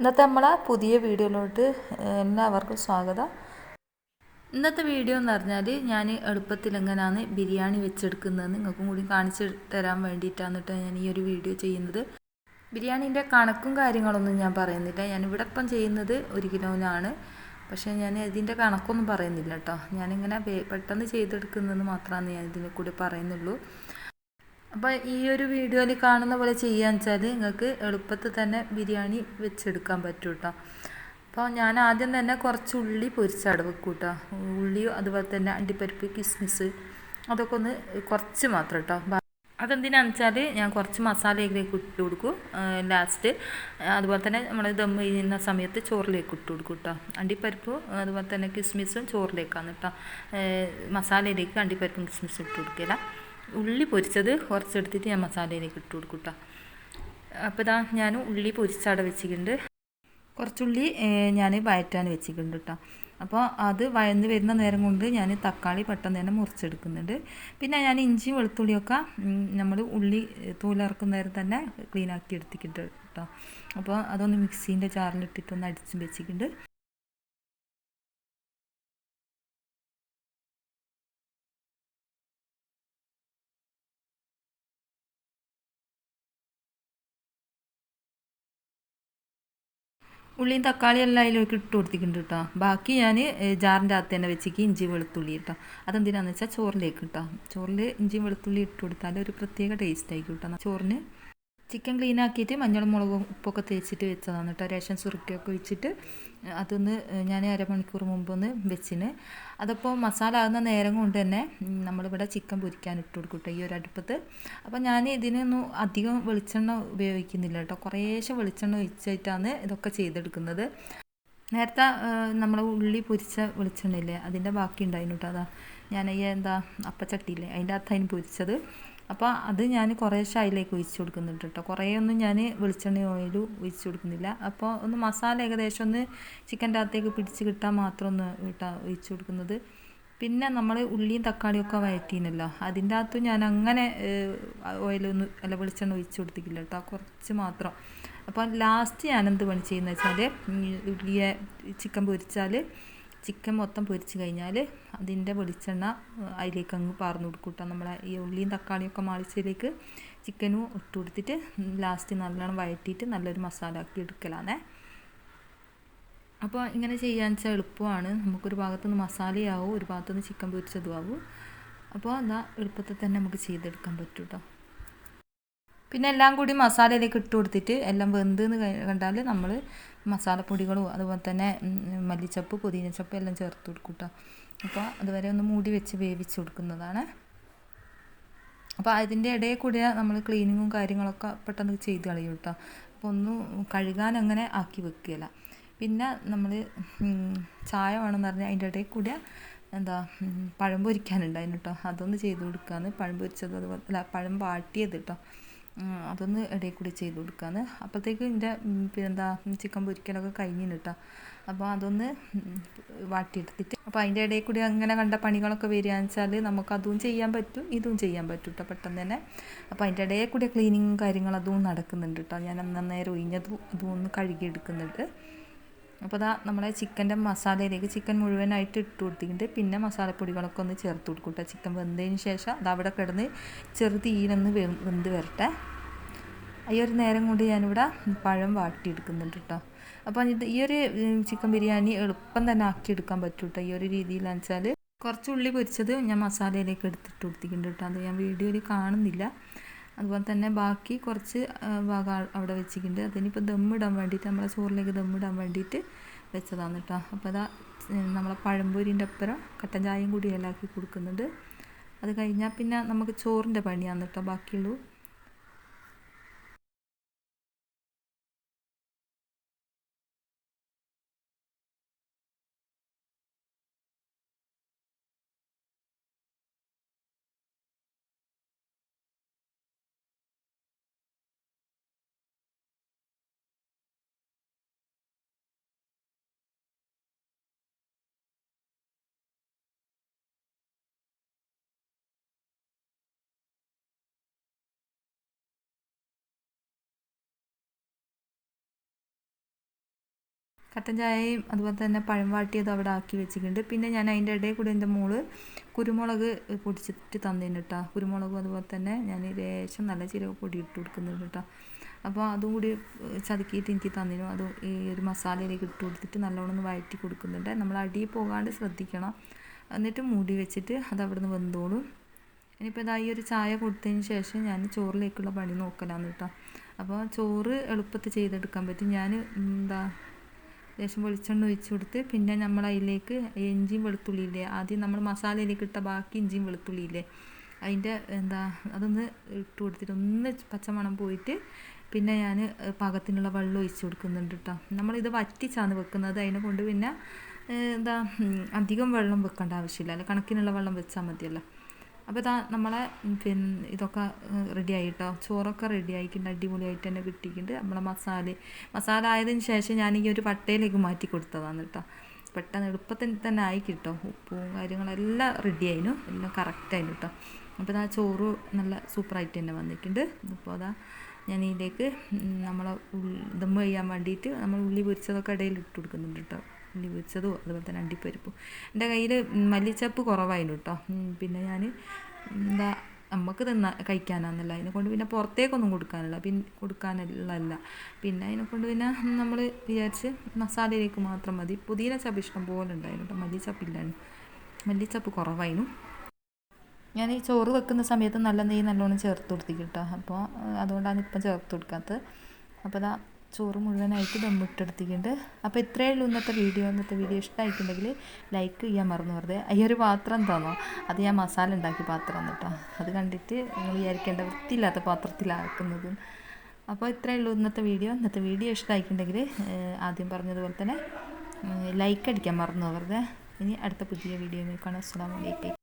ഇന്നത്തെ നമ്മളെ പുതിയ വീഡിയോയിലോട്ട് എല്ലാവർക്കും സ്വാഗതം. ഇന്നത്തെ വീഡിയോ എന്ന് പറഞ്ഞാൽ ഞാൻ എളുപ്പത്തിൽ എങ്ങനെയാണ് ബിരിയാണി വെച്ചെടുക്കുന്നതെന്ന് നിങ്ങൾക്കും കൂടി കാണിച്ചു തരാൻ വേണ്ടിയിട്ടാണ് കേട്ടോ ഞാൻ ഈ ഒരു വീഡിയോ ചെയ്യുന്നത്. ബിരിയാണീന്റെ കണക്കും കാര്യങ്ങളൊന്നും ഞാൻ പറയുന്നില്ല. ഞാൻ ഇവിടെ ഇപ്പം ചെയ്യുന്നത് ഒരു കിലോനാണ്. പക്ഷേ ഞാൻ ഇതിന്റെ കണക്കൊന്നും പറയുന്നില്ല കേട്ടോ. ഞാനിങ്ങനെ പെട്ടെന്ന് ചെയ്തെടുക്കുന്നതെന്ന് മാത്രമാണ് ഞാൻ ഇതിനെ കൂടി പറയുന്നുള്ളൂ. അപ്പോൾ ഈ ഒരു വീഡിയോയിൽ കാണുന്ന പോലെ ചെയ്യാന്ന് വെച്ചാൽ നിങ്ങൾക്ക് എളുപ്പത്തിൽ തന്നെ ബിരിയാണി വെച്ചെടുക്കാൻ പറ്റും കേട്ടോ അപ്പോൾ ഞാൻ ആദ്യം തന്നെ കുറച്ച് ഉള്ളി പൊരിച്ചട വെക്കും കേട്ടോ ഉള്ളി അതുപോലെ തന്നെ അണ്ടിപ്പരിപ്പ് കിസ്മിസ് അതൊക്കെ ഒന്ന് കുറച്ച് മാത്രം കേട്ടോ അതെന്തിനാന്ന് വെച്ചാൽ ഞാൻ കുറച്ച് മസാലയിലേക്ക് ഇട്ട് കൊടുക്കും. ലാസ്റ്റ് അതുപോലെ തന്നെ നമ്മൾ ദം ചെയ്യുന്ന സമയത്ത് ചോറിലേക്ക് ഇട്ട് കൊടുക്കും കേട്ടോ അണ്ടിപ്പരിപ്പ് അതുപോലെ തന്നെ കിസ്മിസും ചോറിലേക്കാണ് കേട്ടോ മസാലയിലേക്ക് അണ്ടിപ്പരിപ്പും കിസ്മിസും ഇട്ട് കൊടുക്കില്ല ഉള്ളി പൊരിച്ചത് കുറച്ചെടുത്തിട്ട് ഞാൻ മസാലയിലേക്ക് ഇട്ട് കൊടുക്കും കേട്ടോ അപ്പോൾ ഇതാ ഞാൻ ഉള്ളി പൊരിച്ചവിടെ വെച്ചിട്ടുണ്ട്. കുറച്ചുള്ളി ഞാൻ വയറ്റാൻ വെച്ചിട്ടുണ്ട് കേട്ടോ അപ്പോൾ അത് വഴന്ന് വരുന്ന നേരം കൊണ്ട് ഞാൻ തക്കാളി പെട്ടെന്ന് തന്നെ മുറിച്ചെടുക്കുന്നുണ്ട്. പിന്നെ ഞാൻ ഇഞ്ചി വെളുത്തുള്ളിയൊക്കെ നമ്മൾ ഉള്ളി തൂലിറക്കുന്ന നേരം തന്നെ ക്ലീൻ ആക്കി എടുത്തിട്ടുണ്ട് കേട്ടോ അപ്പോൾ അതൊന്ന് മിക്സീന്റെ ജാറിലിട്ടിട്ടൊന്ന് അടിച്ച് വെച്ചിട്ടുണ്ട്. ഉള്ളിയും തക്കാളിയും എല്ലാം അതിലേക്ക് ഇട്ട് കൊടുത്തിട്ടുണ്ട് കേട്ടോ. ബാക്കി ഞാൻ ജാറിന്റെ അകത്ത് തന്നെ വെച്ചിക്ക് ഇഞ്ചി വെളുത്തുള്ളി കേട്ടോ. അതെന്തിനാണെന്ന് വെച്ചാൽ ചോറിലേക്ക് കേട്ടോ ചോറിൽ ഇഞ്ചി വെളുത്തുള്ളി ഇട്ട് കൊടുത്താൽ ഒരു പ്രത്യേക ടേസ്റ്റ് ആയിരിക്കും കേട്ടോ. ചോറിന് ചിക്കൻ ക്ലീൻ ആക്കിയിട്ട് മഞ്ഞളും മുളകും ഉപ്പൊക്കെ തേച്ചിട്ട് വെച്ചതാണ് കേട്ടോ. റേഷൻ സുറുക്കിയൊക്കെ വെച്ചിട്ട് അതൊന്ന് ഞാൻ അരമണിക്കൂർ മുമ്പ് ഒന്ന് വെച്ചിന്. അതപ്പോൾ മസാല ആകുന്ന നേരം കൊണ്ട് തന്നെ നമ്മളിവിടെ ചിക്കൻ പൊരിക്കാൻ ഇട്ട് കൊടുക്കും കേട്ടോ ഈ ഒരു അടുപ്പത്ത്. അപ്പോൾ ഞാൻ ഇതിനൊന്നും അധികം വെളിച്ചെണ്ണ ഉപയോഗിക്കുന്നില്ല കേട്ടോ കുറേശ്ശെ വെളിച്ചെണ്ണ ഒഴിച്ചിട്ടാണ് ഇതൊക്കെ ചെയ്തെടുക്കുന്നത്. നേരത്തെ നമ്മൾ ഉള്ളി പൊരിച്ച വെളിച്ചെണ്ണയില്ലേ അതിന്റെ ബാക്കി ഉണ്ടായിരുന്നു കേട്ടോ അതാ. ഞാൻ ഈ എന്താ അപ്പച്ചട്ടിയില്ലേ അതിന്റെ അകത്ത് അതിന് പൊരിച്ചത്. അപ്പോൾ അത് ഞാൻ കുറേശ്ശെ അതിലേക്ക് ഒഴിച്ച് കൊടുക്കുന്നുണ്ട് കേട്ടോ കുറേയൊന്നും ഞാൻ വെളിച്ചെണ്ണ ഓയിൽ ഒഴിച്ച് കൊടുക്കുന്നില്ല. അപ്പോൾ ഒന്ന് മസാല ഏകദേശം ഒന്ന് ചിക്കന്റെ അകത്തേക്ക് പിടിച്ച് കിട്ടാൻ മാത്രം ഒന്ന് കിട്ടാ ഒഴിച്ച് കൊടുക്കുന്നത്. പിന്നെ നമ്മൾ ഉള്ളിയും തക്കാളിയും ഒക്കെ വയറ്റീനല്ലോ. അതിന്റെ അകത്ത് ഞാൻ അങ്ങനെ ഓയിലൊന്നും അല്ല വെളിച്ചെണ്ണ ഒഴിച്ച് കൊടുത്തിട്ടില്ല കേട്ടോ കുറച്ച് മാത്രം. അപ്പോൾ ലാസ്റ്റ് ഞാൻ എന്ത് പണി ചെയ്യുന്നത് വെച്ചാൽ ഉള്ളിയെ ചിക്കൻ പൊരിച്ചാൽ ചിക്കൻ മൊത്തം പൊരിച്ച് കഴിഞ്ഞാൽ അതിന്റെ വെളിച്ചെണ്ണ അതിലേക്ക് അങ്ങ് പാർന്നു കൊടുക്കൂട്ടാം നമ്മളെ ഈ ഉള്ളിയും തക്കാളിയും ഒക്കെ മാളിച്ചതിലേക്ക് ചിക്കനും ഇട്ട് കൊടുത്തിട്ട് ലാസ്റ്റ് നല്ലോണം വഴറ്റിയിട്ട് നല്ലൊരു മസാല ആക്കി എടുക്കലാണേ അപ്പോൾ ഇങ്ങനെ ചെയ്യാന്ന് വെച്ചാൽ എളുപ്പമാണ്. നമുക്കൊരു ഭാഗത്തുനിന്ന് മസാലയാവും ഒരു ഭാഗത്തുനിന്ന് ചിക്കൻ പൊരിച്ചതും ആവും അപ്പോൾ എന്താ എളുപ്പത്തിൽ തന്നെ നമുക്ക് ചെയ്തെടുക്കാൻ പറ്റും കേട്ടോ പിന്നെ എല്ലാം കൂടി മസാലയിലേക്ക് ഇട്ട് കൊടുത്തിട്ട് എല്ലാം വെന്തെന്ന് കണ്ടാൽ നമ്മൾ മസാലപ്പൊടികളും അതുപോലെ തന്നെ മല്ലിച്ചപ്പ് പുതിനച്ചപ്പ് എല്ലാം ചേർത്ത് കൊടുക്കും കേട്ടോ അപ്പോൾ അതുവരെ ഒന്ന് മൂടി വെച്ച് വേവിച്ച് കൊടുക്കുന്നതാണ്. അപ്പോൾ അതിന്റെ ഇടയിൽ കൂടെ നമ്മൾ ക്ലീനിങ്ങും കാര്യങ്ങളൊക്കെ പെട്ടെന്ന് ചെയ്ത് കളയും കേട്ടോ. അപ്പോൾ ഒന്നും കഴുകാൻ അങ്ങനെ ആക്കി വെക്കുകയില്ല. പിന്നെ നമ്മൾ ചായ വേണമെന്ന് പറഞ്ഞാൽ അതിന്റെ ഇടയിൽ കൂടെ എന്താ പഴം പൊരിക്കാനുണ്ടായിരുന്നു കേട്ടോ. അതൊന്ന് ചെയ്ത് കൊടുക്കുകയാണ് പഴം പൊരിച്ചത് അതുപോലെ പഴം വാട്ടിയത് കേട്ടോ. അതൊന്ന് ഇടയിൽ കൂടി ചെയ്ത് കൊടുക്കാന്ന്. അപ്പോഴത്തേക്ക് എന്റെ പിന്നെന്താ ചിക്കൻ പൊരിക്കലൊക്കെ കഴിഞ്ഞിന് കേട്ടോ അപ്പോൾ അതൊന്ന് വാട്ടിയെടുത്തിട്ട് അപ്പോൾ അതിന്റെ ഇടയിൽ കൂടി അങ്ങനെ കണ്ട പണികളൊക്കെ വരികയെന്ന് വെച്ചാൽ നമുക്ക് അതും ചെയ്യാൻ പറ്റും ഇതും ചെയ്യാൻ പറ്റും കേട്ടോ പെട്ടെന്ന് തന്നെ. അപ്പോൾ അതിന്റെ ഇടയിൽ കൂടി ക്ലീനിങ്ങും കാര്യങ്ങളും അതും നടക്കുന്നുണ്ട് കേട്ടോ ഞാൻ അന്നേരം ഒഴിഞ്ഞതും അതും ഒന്ന് കഴുകിയെടുക്കുന്നുണ്ട് അപ്പോൾ അതാ നമ്മളെ ചിക്കന്റെ മസാലയിലേക്ക് ചിക്കൻ മുഴുവനായിട്ട് ഇട്ട് കൊടുത്തിട്ടുണ്ട്. പിന്നെ മസാലപ്പൊടികളൊക്കെ ഒന്ന് ചേർത്ത് കൊടുക്കും കേട്ടോ ചിക്കൻ വെന്തതിന് ശേഷം അത് അവിടെ കിടന്ന് ചെറുതീനൊന്ന് വെന്ത് വരട്ടെ. ഈ ഒരു നേരം കൊണ്ട് ഞാനിവിടെ പഴം വാട്ടിയെടുക്കുന്നുണ്ട് കേട്ടോ. അപ്പോൾ ഇത് ഈ ഒരു ചിക്കൻ ബിരിയാണി എളുപ്പം തന്നെ ആക്കിയെടുക്കാൻ പറ്റും കേട്ടോ. ഈ ഒരു രീതിയിലാണെന്ന് വെച്ചാൽ കുറച്ച് ഉള്ളി പൊരിച്ചത് ഞാൻ മസാലയിലേക്ക് എടുത്തിട്ട് കൊടുത്തിട്ടുണ്ട് കേട്ടോ. അത് ഞാൻ വീഡിയോയിൽ കാണുന്നില്ല. അതുപോലെ തന്നെ ബാക്കി കുറച്ച് ഭാഗം അവിടെ വെച്ചിട്ടുണ്ട്. അതിനിപ്പോൾ ദമ്മിടാൻ വേണ്ടിയിട്ട് നമ്മളെ ചോറിലേക്ക് ദമ്മിടാൻ വേണ്ടിയിട്ട് വെച്ചതാണ് കേട്ടോ. അപ്പോൾ അതാ നമ്മളെ പഴംപൊരിന്റെ അപ്പുറം കട്ടൻ ചായയും കൂടി ഇലാക്കി കൊടുക്കുന്നുണ്ട്. അത് കഴിഞ്ഞാൽ പിന്നെ നമുക്ക് ചോറിന്റെ പണിയാണ് കേട്ടോ ബാക്കിയുള്ളൂ. കട്ടൻ ചായയും അതുപോലെ തന്നെ പഴം വാട്ടിയതും അവിടെ ആക്കി വെച്ചിട്ടുണ്ട്. പിന്നെ ഞാൻ അതിന്റെ ഇടയിൽ കൂടെ എന്റെ മോൾ കുരുമുളക് പൊടിച്ചിട്ട് തന്നിരുന്നു കേട്ടോ കുരുമുളകും അതുപോലെ തന്നെ ഞാൻ ലേശം നല്ല ജീരക പൊടി ഇട്ട് കൊടുക്കുന്നുണ്ട് കേട്ടോ അപ്പോൾ അതും കൂടി ചതുക്കിയിട്ട് എനിക്ക് തന്നിരുന്നു അത് ഈ ഒരു മസാലയിലേക്ക് ഇട്ട് കൊടുത്തിട്ട് നല്ലോണം ഒന്ന് വഴറ്റി കൊടുക്കുന്നുണ്ട്. നമ്മൾ അടിയിൽ പോകാണ്ട് ശ്രദ്ധിക്കണം. എന്നിട്ട് മൂടി വെച്ചിട്ട് അത് അവിടെ നിന്ന് വെന്തോളും. ഇനിയിപ്പോൾ ഇതാ ഈ ഒരു ചായ കൊടുത്തതിന് ശേഷം ഞാൻ ചോറിലേക്കുള്ള പണി നോക്കലാന്ന് കേട്ടോ അപ്പോൾ ചോറ് എളുപ്പത്തിൽ ചെയ്തെടുക്കാൻ പറ്റും. ഞാൻ എന്താ ലേശം വെളിച്ചെണ്ണ ഒഴിച്ച് കൊടുത്ത് പിന്നെ നമ്മൾ അതിലേക്ക് ഇഞ്ചിയും വെളുത്തുള്ളിയില്ലേ ആദ്യം നമ്മൾ മസാലയിലേക്ക് ഇട്ട ബാക്കി ഇഞ്ചിയും വെളുത്തുള്ളിയില്ലേ അതിന്റെ എന്താ അതൊന്ന് ഇട്ട് കൊടുത്തിട്ട് ഒന്ന് പച്ചമണം പോയിട്ട് പിന്നെ ഞാൻ പാകത്തിനുള്ള വെള്ളം ഒഴിച്ച് കൊടുക്കുന്നുണ്ട് കേട്ടോ നമ്മളിത് വറ്റിച്ചാണ് വെക്കുന്നത്. അതിനെ കൊണ്ട് പിന്നെ എന്താ അധികം വെള്ളം വെക്കേണ്ട ആവശ്യമില്ല. അല്ല കണക്കിനുള്ള വെള്ളം വെച്ചാൽ മതിയല്ലോ. അപ്പോൾ ഇതാ നമ്മളെ പിന്നെ ഇതൊക്കെ റെഡി ആയിട്ടോ? ചോറൊക്കെ റെഡി ആയിട്ടുണ്ട് അടിപൊളിയായിട്ട് തന്നെ കിട്ടിയിട്ടുണ്ട് നമ്മളെ മസാല മസാല ആയതിന് ശേഷം ഞാൻ ഈ ഒരു പട്ടയിലേക്ക് മാറ്റി കൊടുത്തതാണ് കേട്ടോ പെട്ടെന്ന് എളുപ്പത്തിൽ തന്നെ ആയി കിട്ടോ. ഉപ്പും കാര്യങ്ങളെല്ലാം റെഡി ആയിരുന്നു എല്ലാം കറക്റ്റായിരുന്നു കേട്ടോ അപ്പോൾ ഇതാ ചോറ് നല്ല സൂപ്പറായിട്ട് തന്നെ വന്നിട്ടുണ്ട്. ഇപ്പോൾ അതാ ഞാൻ ഇതിലേക്ക് നമ്മളെ ദം ചെയ്യാൻ വേണ്ടിയിട്ട് നമ്മൾ ഉള്ളി പൊരിച്ചതൊക്കെ ഇടയിൽ ഇട്ട് കൊടുക്കുന്നുണ്ട് കേട്ടോ ഉള്ളി പൊരിച്ചതും അതുപോലെ തന്നെ അണ്ടിപ്പരിപ്പും. എന്റെ കയ്യിൽ മല്ലിച്ചപ്പ് കുറവായിരുന്നു കേട്ടോ പിന്നെ ഞാൻ എന്താ നമുക്ക് തിന്ന കഴിക്കാനാന്നല്ല. അതിനെ കൊണ്ട് പിന്നെ പുറത്തേക്കൊന്നും കൊടുക്കാനില്ല. പിന്നെ കൊടുക്കാനുള്ളതല്ല പിന്നെ അതിനെ കൊണ്ട് പിന്നെ നമ്മൾ വിചാരിച്ച് മസാലയിലേക്ക് മാത്രം മതി. പുതിയ ചപ്പ് ഇഷ്ടം പോലെ ഉണ്ടായിരുന്നു കേട്ടോ മല്ലിച്ചപ്പില്ലായിരുന്നു. മല്ലിച്ചപ്പ് കുറവായിരുന്നു. ഞാൻ ഈ ചോറ് വെക്കുന്ന സമയത്ത് നല്ല നെയ്യ് നല്ലോണം ചേർത്ത് കൊടുത്തിട്ട് അപ്പോൾ അതുകൊണ്ടാണ് ഇപ്പം ചേർത്ത് കൊടുക്കാത്തത്. അപ്പോൾ അതാ ചോറ് മുഴുവനായിട്ട് ദമ്മിട്ടെടുത്തിട്ടുണ്ട്. അപ്പോൾ ഇത്രയേ ഉള്ളൂ ഇന്നത്തെ വീഡിയോ. ഇന്നത്തെ വീഡിയോ ഇഷ്ടമായിട്ടുണ്ടെങ്കിൽ ലൈക്ക് ചെയ്യാൻ മറന്നു വെറുതെ. ഈ ഒരു പാത്രം എന്താണോ അത് ഞാൻ മസാല ഉണ്ടാക്കിയ പാത്രം കേട്ടോ. അത് കണ്ടിട്ട് നിങ്ങൾ വിചാരിക്കേണ്ട വൃത്തിയില്ലാത്ത പാത്രത്തിലാക്കുന്നതും അപ്പോൾ ഇത്രയേ ഉള്ളൂ ഇന്നത്തെ വീഡിയോ. ഇന്നത്തെ വീഡിയോ ഇഷ്ടമായിട്ടുണ്ടെങ്കിൽ ആദ്യം പറഞ്ഞതുപോലെ തന്നെ ലൈക്ക് അടിക്കാൻ മറന്നു വെറുതെ. ഇനി അടുത്ത പുതിയ വീഡിയോ കാണാം. അസ്സാം വലൈക്കും